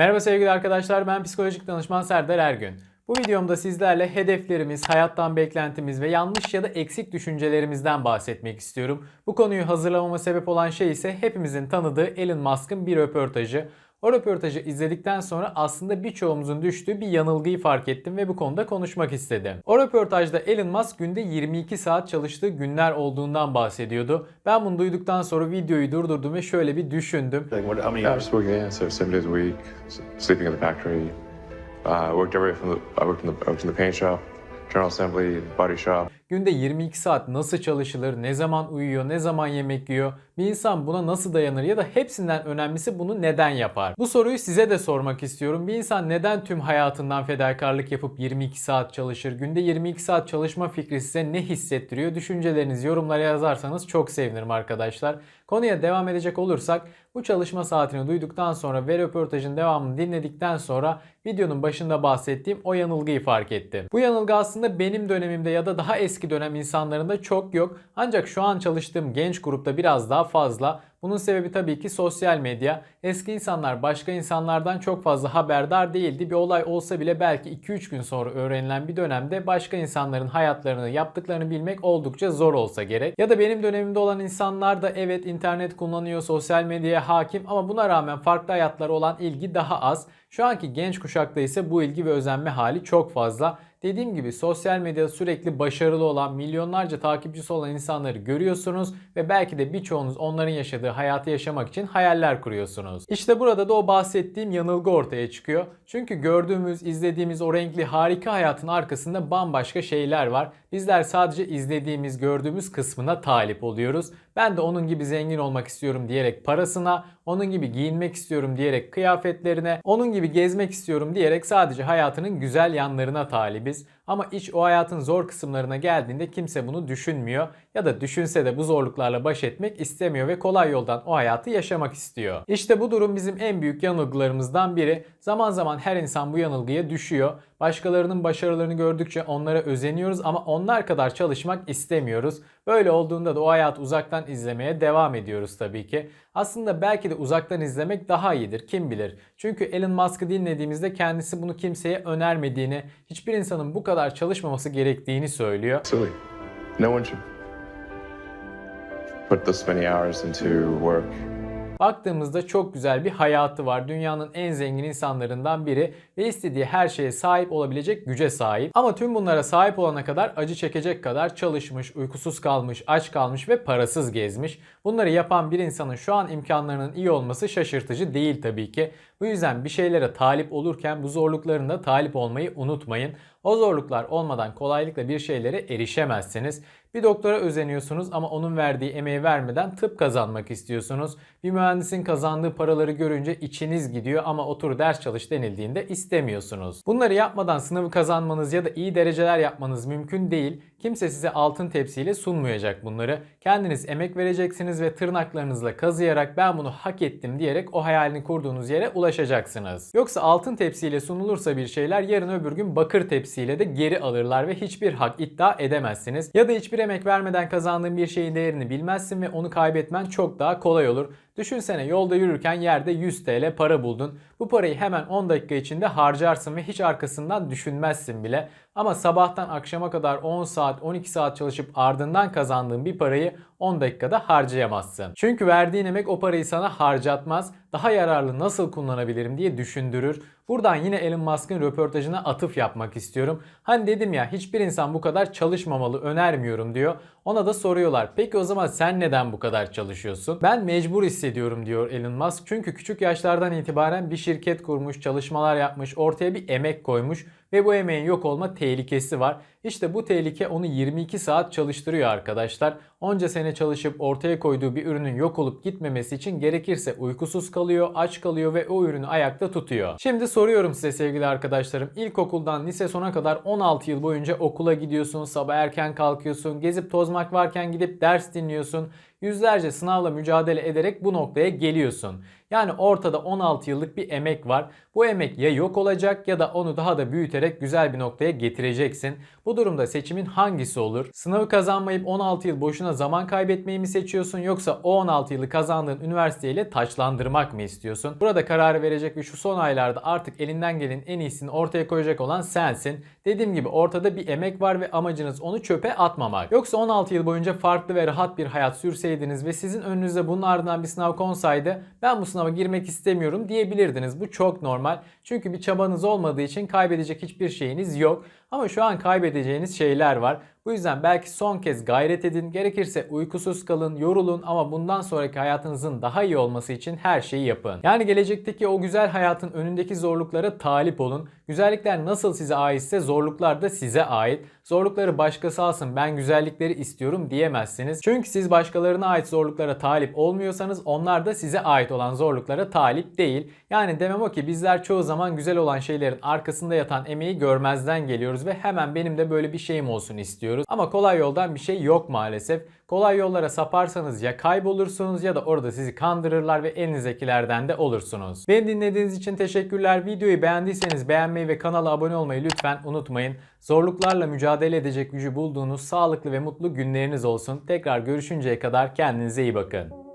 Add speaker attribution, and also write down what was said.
Speaker 1: Merhaba sevgili arkadaşlar ben psikolojik danışman Serdar Ergün. Bu videomda sizlerle hedeflerimiz, hayattan beklentimiz ve yanlış ya da eksik düşüncelerimizden bahsetmek istiyorum. Bu konuyu hazırlamama sebep olan şey ise hepimizin tanıdığı Elon Musk'ın bir röportajı. O röportajı izledikten sonra aslında birçoğumuzun düştüğü bir yanılgıyı fark ettim ve bu konuda konuşmak istedim. O röportajda Elon Musk günde 22 saat çalıştığı günler olduğundan bahsediyordu. Ben bunu duyduktan sonra videoyu durdurdum ve şöyle bir düşündüm.
Speaker 2: Like,
Speaker 1: Günde 22 saat nasıl çalışılır, ne zaman uyuyor, ne zaman yemek yiyor, bir insan buna nasıl dayanır ya da hepsinden önemlisi bunu neden yapar? Bu soruyu size de sormak istiyorum. Bir insan neden tüm hayatından fedakarlık yapıp 22 saat çalışır? Günde 22 saat çalışma fikri size ne hissettiriyor? Düşüncelerinizi yorumlara yazarsanız çok sevinirim arkadaşlar. Konuya devam edecek olursak bu çalışma saatini duyduktan sonra ve röportajın devamını dinledikten sonra videonun başında bahsettiğim o yanılgıyı fark ettim. Bu yanılgı aslında benim dönemimde ya da daha eski dönem insanlarında çok yok. Ancak şu an çalıştığım genç grupta biraz daha fazla. Bunun sebebi tabii ki sosyal medya. Eski insanlar başka insanlardan çok fazla haberdar değildi. Bir olay olsa bile belki 2-3 gün sonra öğrenilen bir dönemde başka insanların hayatlarını, yaptıklarını bilmek oldukça zor olsa gerek. Ya da benim dönemimde olan insanlar da evet internet kullanıyor, sosyal medyaya hakim ama buna rağmen farklı hayatlara olan ilgi daha az. Şu anki genç kuşakta ise bu ilgi ve özenme hali çok fazla. Dediğim gibi sosyal medyada sürekli başarılı olan, milyonlarca takipçisi olan insanları görüyorsunuz ve belki de birçoğunuz onların yaşadığı hayatı yaşamak için hayaller kuruyorsunuz. İşte burada da o bahsettiğim yanılgı ortaya çıkıyor. Çünkü gördüğümüz, izlediğimiz o renkli harika hayatın arkasında bambaşka şeyler var. Bizler sadece izlediğimiz, gördüğümüz kısmına talip oluyoruz. Ben de onun gibi zengin olmak istiyorum diyerek parasına, onun gibi giyinmek istiyorum diyerek kıyafetlerine, onun gibi gezmek istiyorum diyerek sadece hayatının güzel yanlarına talibiz. Ama iş o hayatın zor kısımlarına geldiğinde kimse bunu düşünmüyor ya da düşünse de bu zorluklarla baş etmek istemiyor ve kolay yoldan o hayatı yaşamak istiyor. İşte bu durum bizim en büyük yanılgılarımızdan biri. Zaman zaman her insan bu yanılgıya düşüyor. Başkalarının başarılarını gördükçe onlara özeniyoruz ama onlar kadar çalışmak istemiyoruz. Böyle olduğunda da o hayatı uzaktan izlemeye devam ediyoruz tabii ki. Aslında belki de uzaktan izlemek daha iyidir kim bilir. Çünkü Elon Musk'ı dinlediğimizde kendisi bunu kimseye önermediğini, hiçbir insanın bu kadar çalışmaması gerektiğini söylüyor.
Speaker 3: Silly. No one should put this many hours into work.
Speaker 1: Baktığımızda çok güzel bir hayatı var. Dünyanın en zengin insanlarından biri ve istediği her şeye sahip olabilecek güce sahip. Ama tüm bunlara sahip olana kadar acı çekecek kadar çalışmış, uykusuz kalmış, aç kalmış ve parasız gezmiş. Bunları yapan bir insanın şu an imkanlarının iyi olması şaşırtıcı değil tabii ki. Bu yüzden bir şeylere talip olurken bu zorlukların da talip olmayı unutmayın. O zorluklar olmadan kolaylıkla bir şeylere erişemezsiniz. Bir doktora özeniyorsunuz ama onun verdiği emeği vermeden tıp kazanmak istiyorsunuz. Bir mühendisin kazandığı paraları görünce içiniz gidiyor ama otur ders çalış denildiğinde istemiyorsunuz. Bunları yapmadan sınavı kazanmanız ya da iyi dereceler yapmanız mümkün değil. Kimse size altın tepsiyle sunmayacak bunları. Kendiniz emek vereceksiniz ve tırnaklarınızla kazıyarak ben bunu hak ettim diyerek o hayalini kurduğunuz yere ulaşacaksınız. Yoksa altın tepsiyle sunulursa bir şeyler yarın öbür gün bakır tepsiyle de geri alırlar ve hiçbir hak iddia edemezsiniz. Ya da hiçbir emek vermeden kazandığın bir şeyin değerini bilmezsin ve onu kaybetmen çok daha kolay olur. Düşünsene yolda yürürken yerde 100 TL para buldun. Bu parayı hemen 10 dakika içinde harcarsın ve hiç arkasından düşünmezsin bile. Ama sabahtan akşama kadar 10 saat 12 saat çalışıp ardından kazandığın bir parayı 10 dakikada harcayamazsın. Çünkü verdiğin emek o parayı sana harcatmaz. Daha yararlı nasıl kullanabilirim diye düşündürür. Buradan yine Elon Musk'ın röportajına atıf yapmak istiyorum. Hani dedim ya hiçbir insan bu kadar çalışmamalı önermiyorum diyor. Ona da soruyorlar. Peki o zaman sen neden bu kadar çalışıyorsun? Ben mecbur hissediyorum diyor Elon Musk. Çünkü küçük yaşlardan itibaren bir şirket kurmuş, çalışmalar yapmış, ortaya bir emek koymuş ve bu emeğin yok olma tehlikesi var. İşte bu tehlike onu 22 saat çalıştırıyor arkadaşlar. Onca sene çalışıp ortaya koyduğu bir ürünün yok olup gitmemesi için gerekirse uykusuz kalıyor, aç kalıyor ve o ürünü ayakta tutuyor. Şimdi soruyorum size sevgili arkadaşlarım. İlkokuldan lise sona kadar 16 yıl boyunca okula gidiyorsun, sabah erken kalkıyorsun, gezip tozmak varken gidip ders dinliyorsun. Yüzlerce sınavla mücadele ederek bu noktaya geliyorsun. Yani ortada 16 yıllık bir emek var. Bu emek ya yok olacak ya da onu daha da büyüterek güzel bir noktaya getireceksin. Bu durumda seçimin hangisi olur? Sınavı kazanmayıp 16 yıl boşuna zaman kaybetmeyi mi seçiyorsun yoksa o 16 yılı kazandığın üniversiteyle taçlandırmak mı istiyorsun? Burada kararı verecek ve şu son aylarda artık elinden gelenin en iyisini ortaya koyacak olan sensin. Dediğim gibi ortada bir emek var ve amacınız onu çöpe atmamak. Yoksa 16 yıl boyunca farklı ve rahat bir hayat sürseydiniz ve sizin önünüze bunun ardından bir sınav konsaydı ben bu sınava girmek istemiyorum diyebilirdiniz. Bu çok normal. Çünkü bir çabanız olmadığı için kaybedecek hiçbir şeyiniz yok. Ama şu an kaybedeceğiniz şeyler var. Bu yüzden belki son kez gayret edin. Gerekirse uykusuz kalın, yorulun ama bundan sonraki hayatınızın daha iyi olması için her şeyi yapın. Yani gelecekteki o güzel hayatın önündeki zorluklara talip olun. Güzellikler nasıl size aitse zorluklar da size ait. Zorlukları başkası alsın ben güzellikleri istiyorum diyemezsiniz. Çünkü siz başkalarına ait zorluklara talip olmuyorsanız onlar da size ait olan zorluklara talip değil. Yani demem o ki bizler çoğu zaman güzel olan şeylerin arkasında yatan emeği görmezden geliyoruz ve hemen benim de böyle bir şeyim olsun istiyoruz. Ama kolay yoldan bir şey yok maalesef. Kolay yollara saparsanız ya kaybolursunuz ya da orada sizi kandırırlar ve elinizdekilerden de olursunuz. Beni dinlediğiniz için teşekkürler. Videoyu beğendiyseniz beğenmeyi ve kanala abone olmayı lütfen unutmayın. Zorluklarla mücadele edecek gücü bulduğunuz sağlıklı ve mutlu günleriniz olsun. Tekrar görüşünceye kadar kendinize iyi bakın.